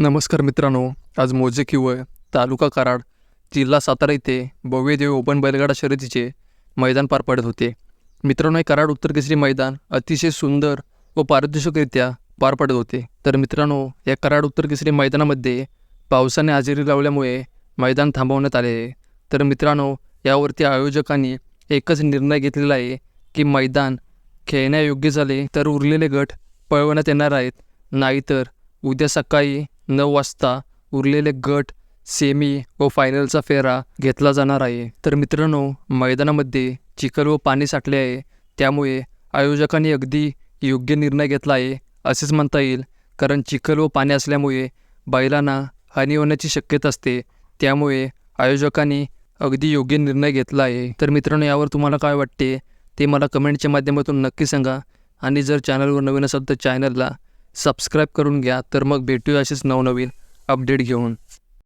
नमस्कार मित्रांनो आज मोजे किवळ तालुका कराड जिल्हा सातारा येथे भव्यदेव ओपन बैलगाडा शर्यतीचे मैदान पार पडत होते. मित्रांनो हे कराड उत्तर केसरी मैदान अतिशय सुंदर व पारदर्शकरित्या पार पडत होते. तर मित्रांनो या कराड उत्तर केसरी मैदानामध्ये पावसाने हजेरी लावल्यामुळे मैदान थांबवण्यात आले आहे. तर मित्रांनो यावरती आयोजकांनी एकच निर्णय घेतलेला आहे की मैदान खेळण्यायोग्य झाले तर उरलेले गट पळवण्यात येणार आहेत. नाहीतर उद्या सकाळी नऊ वाजता उरलेले गट सेमी व फायनलचा फेरा घेतला जाणार आहे. तर मित्रांनो मैदानामध्ये चिखल व पाणी साठले आहे. त्यामुळे आयोजकांनी अगदी योग्य निर्णय घेतला आहे असेच म्हणता येईल. कारण चिखल व पाणी असल्यामुळे बैलांना हानी होण्याची शक्यता असते. त्यामुळे आयोजकांनी अगदी योग्य निर्णय घेतला आहे. तर मित्रांनो यावर तुम्हाला काय वाटते? ते मला कमेंटच्या माध्यमातून नक्की सांगा. आणि जर चॅनलवर नवीन असाल तर चॅनलला सबस्क्राईब करून घ्या तर मग भेटूया असेच नवनवीन अपडेट घेऊन.